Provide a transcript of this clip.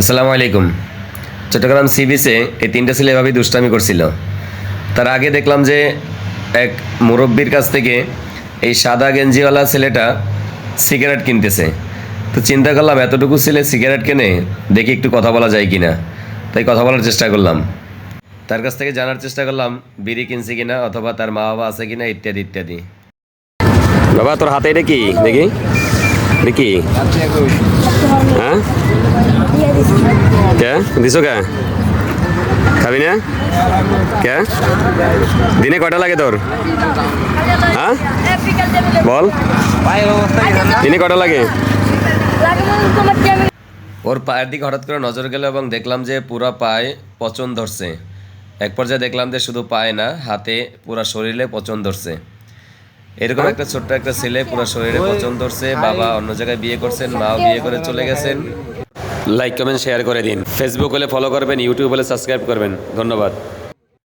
আসসালামু আলাইকুম। চট্টগ্রাম সি বিচে এই তিনটা ছেলে এভাবেই দুষ্টামি করছিল। তার আগে দেখলাম যে এক মুরব্বীর কাছ থেকে এই সাদা গেঞ্জিওয়ালা ছেলেটা সিগারেট কিনতেছে। তো চিন্তা করলাম, এতটুকু ছেলে সিগারেট কেনে? দেখি একটু কথা বলা যায় কি না তাই কথা বলার চেষ্টা করলাম। তার কাছ থেকে জানার চেষ্টা করলাম, বিড়ি কিনছে কিনা অথবা তার মা বাবা আছে কিনা, ইত্যাদি ইত্যাদি। বাবা, তোর হাতে এটা কি? দেখি। দেখি হ্যাঁ? কে? দিছো কে? খাবি না? কে? দিনে কটা লাগে তোর হ্যাঁ বল। দিনে কটা লাগে? ওর পায়ের দিকে হঠাৎ করে নজর গেল এবং দেখলাম যে পুরো পায়ে পচন ধরছে। এক পর্যায়ে দেখলাম যে শুধু পায়ে না হাতে পুরো শরীরে পচন ধরছে। এরকম একটা ছোট্ট একটা ছেলে পুরো শরীরে পচন ধরছে বাবা অন্য জায়গায় বিয়ে করছেন মাও বিয়ে করে চলে গেছেন। লাইক কমেন্ট শেয়ার করে দিন। ফেসবুক হলে ফলো করবেন ইউটিউব হলে সাবস্ক্রাইব করবেন। ধন্যবাদ।